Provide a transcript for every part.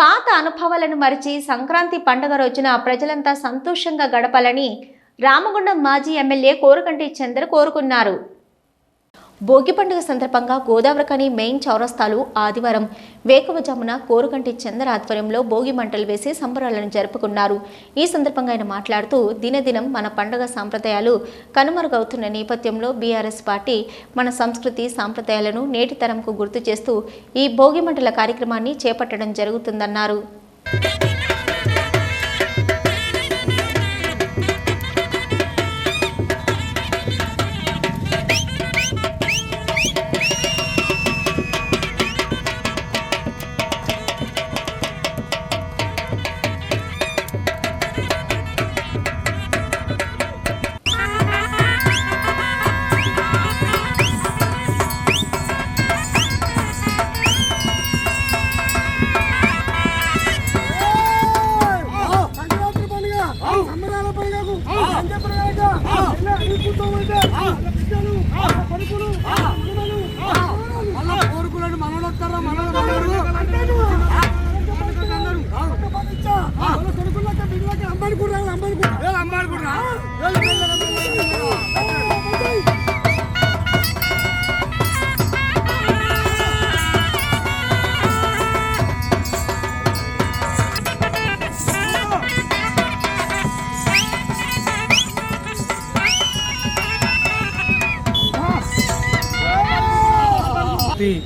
పాత అనుభవాలను మరిచి సంక్రాంతి పండుగ రోజున ప్రజలంతా సంతోషంగా గడపాలని రామగుండం మాజీ ఎమ్మెల్యే కోరకంటి చంద్ర కోరుకున్నారు. భోగి పండుగ సందర్భంగా గోదావరికని మెయిన్ చౌరస్తాలు ఆదివారం వేకువజామున కోరుకంటి చందర ఆధ్వర్యంలో భోగి మంటలు వేసి సంబరాలను జరుపుకున్నారు. ఈ సందర్భంగా ఆయన మాట్లాడుతూ దినదినం మన పండుగ సాంప్రదాయాలు కనుమరుగవుతున్న నేపథ్యంలో బీఆర్ఎస్ పార్టీ మన సంస్కృతి సాంప్రదాయాలను నేటి తరంకు గుర్తు చేస్తూ ఈ భోగి మంటల కార్యక్రమాన్ని చేపట్టడం జరుగుతుందన్నారు. సంక్రాంతి పండుగ సంబరాల పండుగకు సంజ పండుగ భక్తి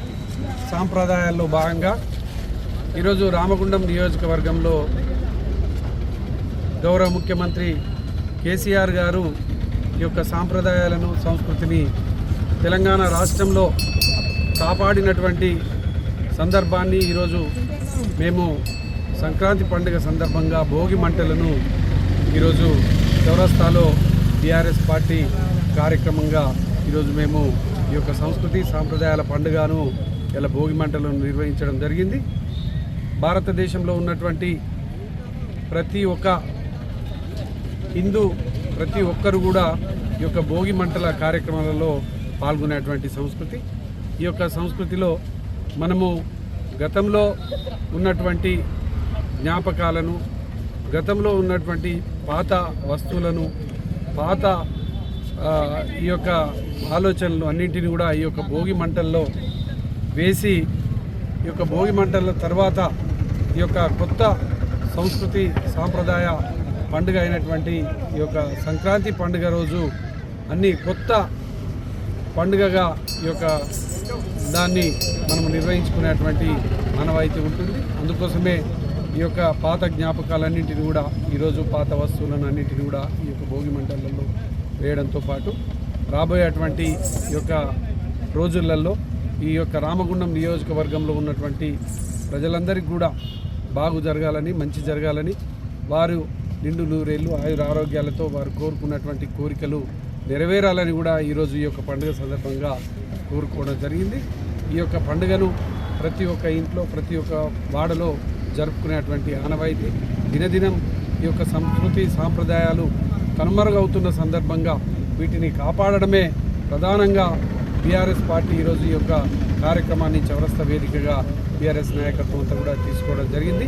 సాంప్రదాయాల్లో భాగంగా ఈరోజు రామగుండం నియోజకవర్గంలో గౌరవ ముఖ్యమంత్రి కేసీఆర్ గారు ఈ యొక్క సాంప్రదాయాలను సంస్కృతిని తెలంగాణ రాష్ట్రంలో కాపాడినటువంటి సందర్భాన్ని ఈరోజు మేము సంక్రాంతి పండుగ సందర్భంగా భోగి మంటలను ఈరోజు చౌరస్తాలో టీఆర్ఎస్ పార్టీ కార్యక్రమంగా ఈరోజు మేము ఈ యొక్క సంస్కృతి సాంప్రదాయాల పండుగను ఇలా భోగి మంటలను నిర్వహించడం జరిగింది. భారతదేశంలో ఉన్నటువంటి ప్రతి ఒక్క హిందూ ప్రతి ఒక్కరు కూడా ఈ యొక్క భోగి మంటల కార్యక్రమాలలో పాల్గొనేటువంటి సంస్కృతి. ఈ యొక్క సంస్కృతిలో మనము గతంలో ఉన్నటువంటి జ్ఞాపకాలను గతంలో ఉన్నటువంటి పాత వస్తువులను పాత ఈ యొక్క ఆలోచనలు అన్నింటినీ కూడా ఈ యొక్క భోగి మంటల్లో వేసి ఈ యొక్క భోగి మంటల తర్వాత ఈ యొక్క కొత్త సంస్కృతి సాంప్రదాయ పండుగ అయినటువంటి ఈ యొక్క సంక్రాంతి పండుగ రోజు అన్ని కొత్త పండుగగా ఈ యొక్క దాన్ని మనం నిర్వహించుకునేటువంటి మానవాయితీ ఉంటుంది. అందుకోసమే ఈ యొక్క పాత జ్ఞాపకాలన్నింటినీ కూడా ఈరోజు పాత వస్తువులను అన్నింటినీ కూడా ఈ యొక్క భోగి మంటలలో వేయడంతో పాటు రాబోయేటువంటి ఈ యొక్క రోజులలో ఈ యొక్క రామగుండం నియోజకవర్గంలో ఉన్నటువంటి ప్రజలందరికీ కూడా బాగు జరగాలని మంచి జరగాలని వారు నిండు నూరేళ్ళు ఆయుర ఆరోగ్యాలతో వారు కోరుకున్నటువంటి కోరికలు నెరవేరాలని కూడా ఈరోజు ఈ యొక్క పండుగ సందర్భంగా కోరుకోవడం జరిగింది. ఈ యొక్క పండుగను ప్రతి ఒక్క ఇంట్లో ప్రతి ఒక్క వాడలో జరుపుకునేటువంటి ఆనవాయితీ. దినదినం ఈ యొక్క సంస్కృతి సాంప్రదాయాలు కనుమరుగవుతున్న సందర్భంగా వీటిని కాపాడడమే ప్రధానంగా బీఆర్ఎస్ పార్టీ ఈరోజు ఈ యొక్క కార్యక్రమాన్ని చౌరస్తా వేదికగా బీఆర్ఎస్ నాయకత్వం అంతా కూడా తీసుకోవడం జరిగింది.